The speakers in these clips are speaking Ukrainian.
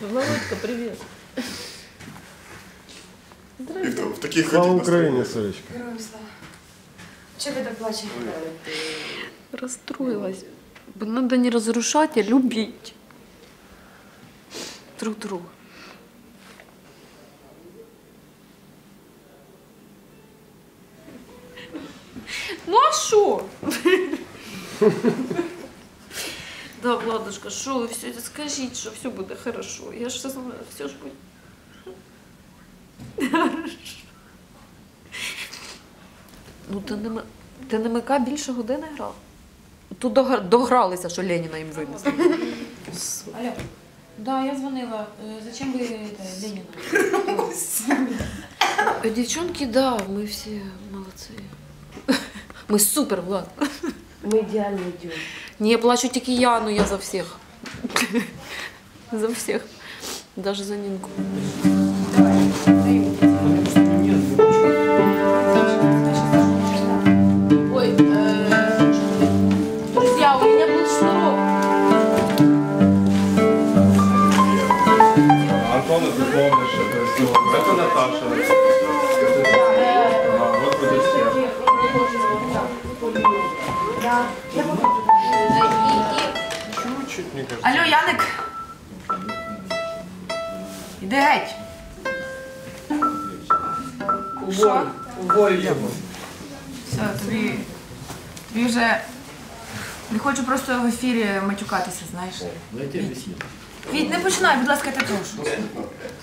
Володька, привіт. В, таких Слава Україні. Солечка. Героям слава. Чого ви так плачете? Расстроилась. Надо не разрушать, а любить друг друга. Ну а що? Да, Владушка, що ви все скажіть, що все буде хорошо. Я ж все знаю, все ж буде. Хорошо. Ну, ти не, м- ти не МК більше години грав? Тут догра- догралися, що Леніна їм винесли. Алло. Да, я звонила. Э, Зачем вы это, Ленина? Е, Дівчонки, да, ми всі молодці. Ми супер, Влад. Мы идеально идем. Ні, я плачу тільки я, ну я за всіх. За всіх. Даже за Нінку. Ой, э, друзья, у меня был шнурок. Антона, ты помнишь, это сделал. Это Наташа. А, вот будет всех. Чуть-чуть, мне кажется. Алло, Яник. Іди геть. Що? Все, тобі. Тобі вже. Не хочу просто в ефірі матюкатися, знаєш. Віть, не починай, будь ласка, я тебе прошу.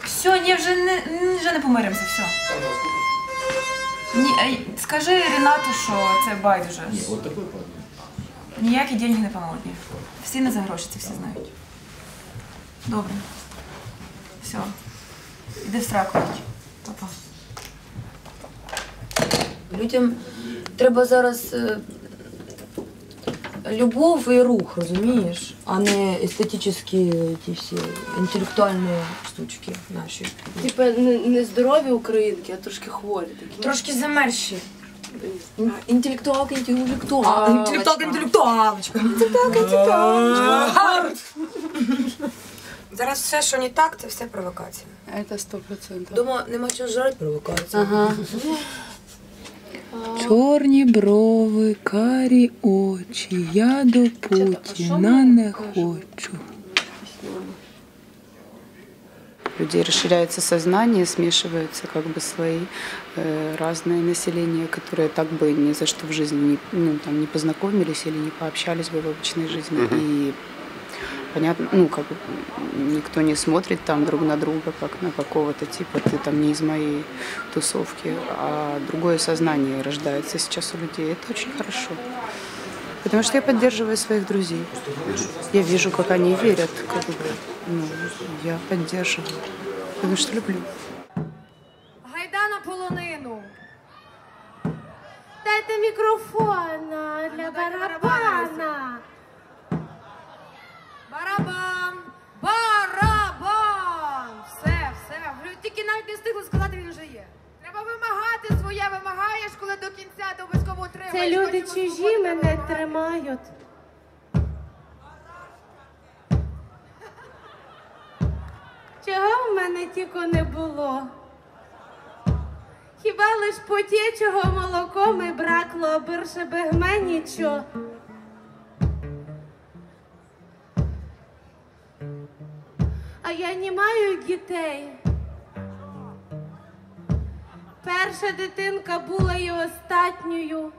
Все, ні, вже не, вже не помиримося, все. Ні, ей, скажи Рінату, що це байдуже. Ні, от такий Ніякі деньги не поможуть. Всі не за гроші, це всі знають. Добре. Все. Іди в сраку. Папа. Людям треба зараз е, любов і рух, розумієш, а не естетичні ті всі інтелектуальні штучки наші. Типа не, не здорові українки, а трошки хворі такі. Трошки замерші. Ін- Інтелектуалка, інтелектуалка. Інтелектуалочка. Інтелектуалка, інтелектуалочка. Зараз все, що не так, це все провокація. Це сто процентів. Дома нема чого жрати, провокація. Ага. Чорні брови, карі очі, я до Путіна не хочу. Людей расширяется сознание, смешиваются как бы слои э, разные населения, которые так бы ни за что в жизни не, ну, там, не познакомились или не пообщались бы в обычной жизни. И понятно, ну, как бы никто не смотрит там друг на друга, как на какого-то типа, ты там не из моей тусовки, а другое сознание рождается сейчас у людей. Это очень хорошо. Потому что я поддерживаю своих друзей. Я вижу, как они верят, как бы, ну, я поддерживаю. Потому что люблю. Гайда на полонину. Дайте мікрофон а, для барабана. Барабан! Барабан! Все, все. Тільки навіть не встигли сказати, він вже є. Вимагати своє, вимагаєш, коли до кінця то обов'язково отримаєш. Це люди Хочемо чужі свободи, мене тримають. Чого в мене тільки не було? Хіба лиш потєчого молоком і бракло, бирше бегме нічого. А я не маю дітей. Перша дитинка була і остатньою.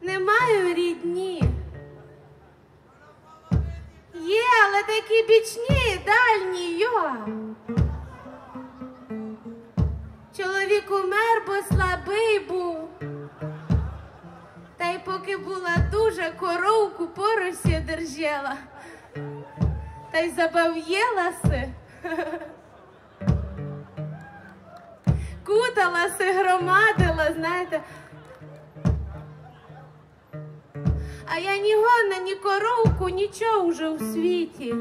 Не маю рідні. Є, але такі бічні, дальні йо. Чоловік умер, бо слабий був. Та й поки була дуже коровку поросі держала. Та й забав'єлася. Куталася, громадила, знаєте. А я ні гона, ні коровку, нічого вже у світі.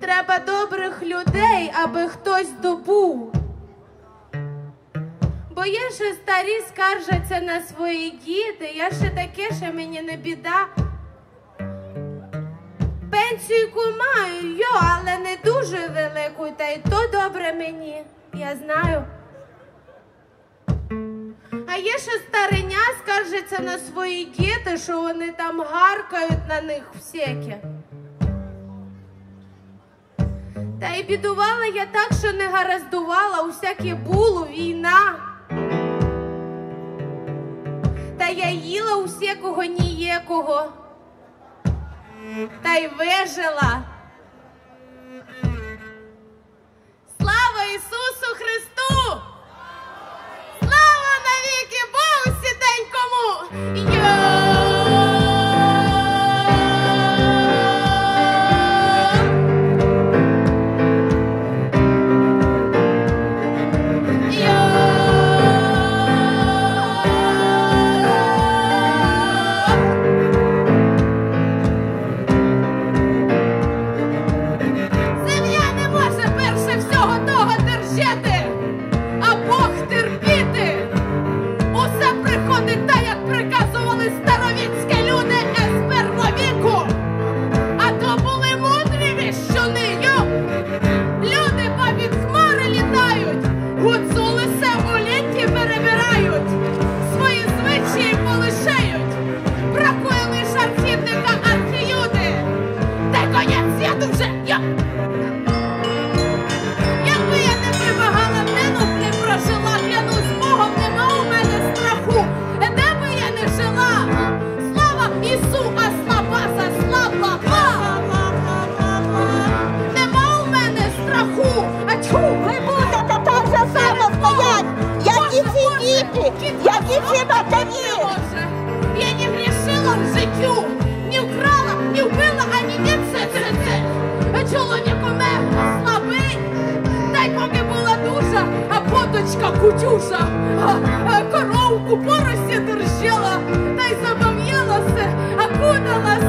Треба добрих людей, аби хтось добув. Бо є ще старі скаржаться на свої діти, я ще таке, що мені не біда. Пенсійку маю, але не дуже велику, та й то добре мені. Я знаю. А є ще стариня скаржиться на свої діти, що вони там гаркають на них всякі. Та й бідувала я так, що не гараздувала, усяке було війна. Та я їла усякого ніякого. Та й вижила. Слава Ісусу Христу! Слава навіки Богу Ви будете так же само стоять, як і ці діти, як і ці матері. Я не грішила в життю, не вкрала, не вбила, ані не це, це, це. Чоловік у мене слабий, та й поки була душа, а поточка кутюша, коровку поросі держала, та й забав'ялася, а кудалася,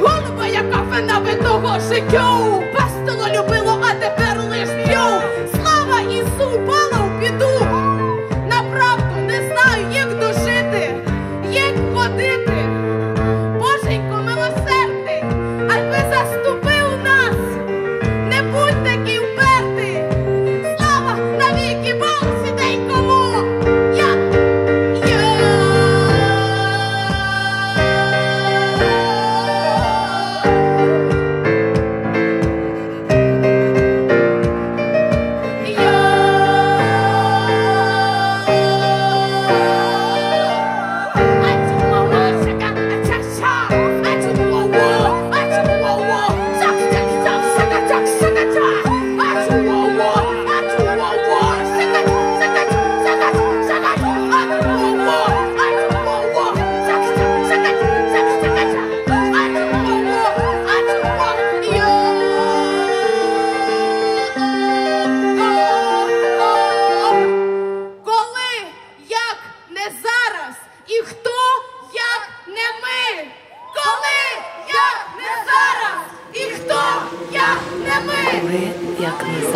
我不会害怕，烦恼被度过。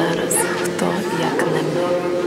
зараз хто як не ми.